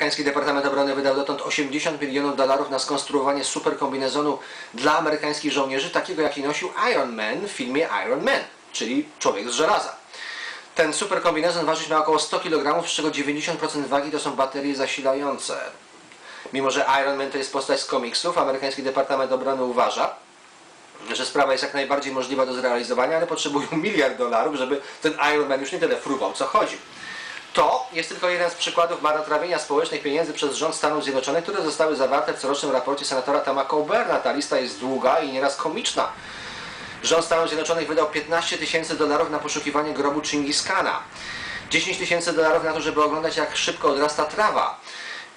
Amerykański Departament Obrony wydał dotąd 80 milionów dolarów na skonstruowanie superkombinezonu dla amerykańskich żołnierzy, takiego jaki nosił Iron Man w filmie Iron Man, czyli Człowiek z żelaza. Ten superkombinezon ważyć ma około 100 kg, z czego 90% wagi to są baterie zasilające. Mimo, że Iron Man to jest postać z komiksów, amerykański Departament Obrony uważa, że sprawa jest jak najbardziej możliwa do zrealizowania, ale potrzebują miliard dolarów, żeby ten Iron Man już nie tyle fruwał, co chodził. To jest tylko jeden z przykładów marnotrawienia społecznych pieniędzy przez rząd Stanów Zjednoczonych, które zostały zawarte w corocznym raporcie senatora Tama Coburna. Ta lista jest długa i nieraz komiczna. Rząd Stanów Zjednoczonych wydał 15 tysięcy dolarów na poszukiwanie grobu Chingis-Khana. 10 tysięcy dolarów na to, żeby oglądać jak szybko odrasta trawa.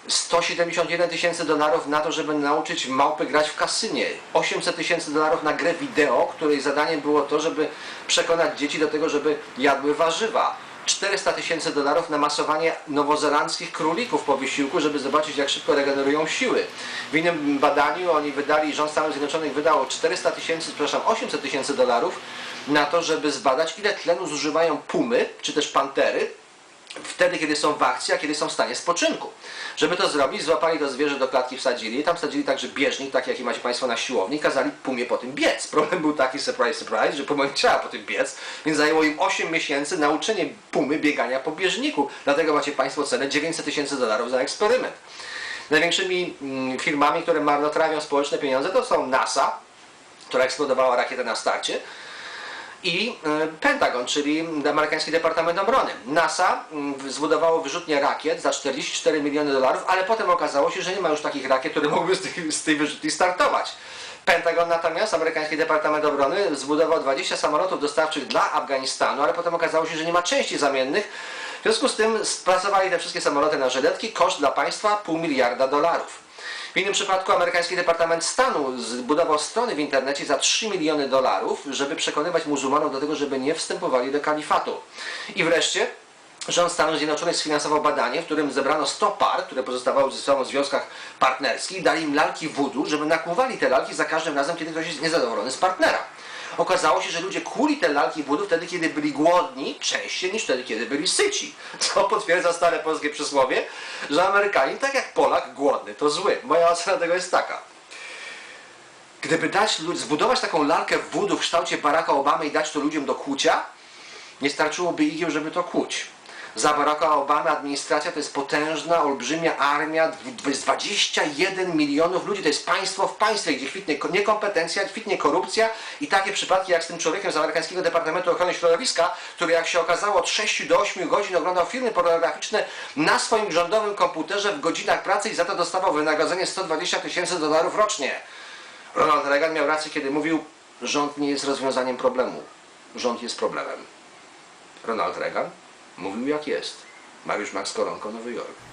171 tysięcy dolarów na to, żeby nauczyć małpy grać w kasynie. 800 tysięcy dolarów na grę wideo, której zadaniem było to, żeby przekonać dzieci do tego, żeby jadły warzywa. 400 tysięcy dolarów na masowanie nowozelandzkich królików po wysiłku, żeby zobaczyć jak szybko regenerują siły. W innym badaniu oni wydali, rząd Stanów Zjednoczonych wydał 400 tysięcy, przepraszam, 800 tysięcy dolarów na to, żeby zbadać ile tlenu zużywają pumy, czy też pantery, wtedy, kiedy są w akcji, a kiedy są w stanie spoczynku. Żeby to zrobić, złapali to zwierzę do klatki, wsadzili tam wsadzili także bieżnik, taki jaki macie Państwo na siłowni, kazali pumie po tym biec. Problem był taki, surprise, surprise, że puma chciała po tym biec, więc zajęło im 8 miesięcy nauczenie pumy biegania po bieżniku. Dlatego macie Państwo cenę 900 tysięcy dolarów za eksperyment. Największymi mm, firmami, które marnotrawią społeczne pieniądze, to są NASA, która eksplodowała rakietę na starcie, i e, Pentagon, czyli amerykański Departament Obrony. NASA mm, zbudowało wyrzutnie rakiet za 44 miliony dolarów, ale potem okazało się, że nie ma już takich rakiet, które mogłyby z, z tej wyrzutni startować. Pentagon natomiast, amerykański Departament Obrony, zbudował 20 samolotów dostawczych dla Afganistanu, ale potem okazało się, że nie ma części zamiennych. W związku z tym spracowali te wszystkie samoloty na żyletki, koszt dla państwa pół miliarda dolarów. W innym przypadku amerykański Departament Stanu zbudował strony w internecie za 3 miliony dolarów, żeby przekonywać muzułmanów do tego, żeby nie wstępowali do kalifatu. I wreszcie rząd Stanów Zjednoczonych sfinansował badanie, w którym zebrano 100 par, które pozostawały ze sobą w związkach partnerskich, dali im lalki voodoo, żeby nakłuwali te lalki za każdym razem, kiedy ktoś jest niezadowolony z partnera. Okazało się, że ludzie kuli te lalki voodoo wtedy, kiedy byli głodni, częściej niż wtedy, kiedy byli syci. Co potwierdza stare polskie przysłowie, że Amerykanin, tak jak Polak, głodny to zły. Moja ocena tego jest taka. Gdyby dać, zbudować taką lalkę voodoo w kształcie Baracka Obamy i dać to ludziom do kłucia, nie starczyłoby igieł, żeby to kłuć. Za Baracka Obamy administracja to jest potężna, olbrzymia armia, dw- to jest 21 milionów ludzi, to jest państwo w państwie, gdzie kwitnie ko- niekompetencja, kwitnie korupcja i takie przypadki jak z tym człowiekiem z amerykańskiego Departamentu Ochrony Środowiska, który jak się okazało od 6 do 8 godzin oglądał filmy pornograficzne na swoim rządowym komputerze w godzinach pracy i za to dostawał wynagrodzenie 120 tysięcy dolarów rocznie. Ronald Reagan miał rację, kiedy mówił, rząd nie jest rozwiązaniem problemu, rząd jest problemem. Ronald Reagan mówił jak jest. Mariusz Max Koronko, Nowy Jork.